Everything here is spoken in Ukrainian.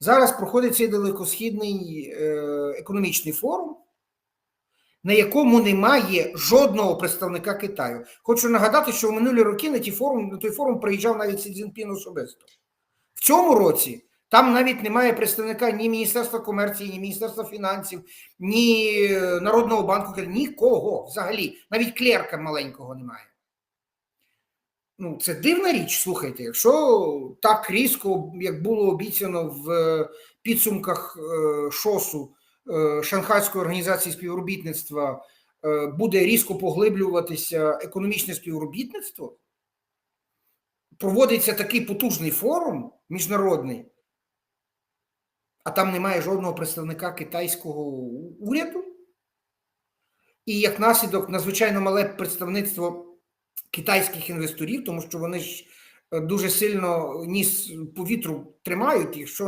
Зараз проходить цей далекосхідний е, економічний форум, на якому немає жодного представника Китаю. Хочу нагадати, що в минулі роки на, ті форум, на той форум приїжджав навіть Сі Цзіньпін особисто. В цьому році там навіть немає представника ні Міністерства комерції, ні Міністерства фінансів, ні е, Народного банку, нікого взагалі, навіть клерка маленького немає. Ну, це дивна річ, слухайте, якщо так різко, як було обіцяно в е, підсумках е, ШОСу е, Шанхайської організації співробітництва, буде різко поглиблюватися економічне співробітництво, проводиться такий потужний форум міжнародний, а там немає жодного представника китайського уряду, і як наслідок надзвичайно мале представництво китайських інвесторів, тому що вони ж е, дуже сильно ніс повітру тримають, тримають, якщо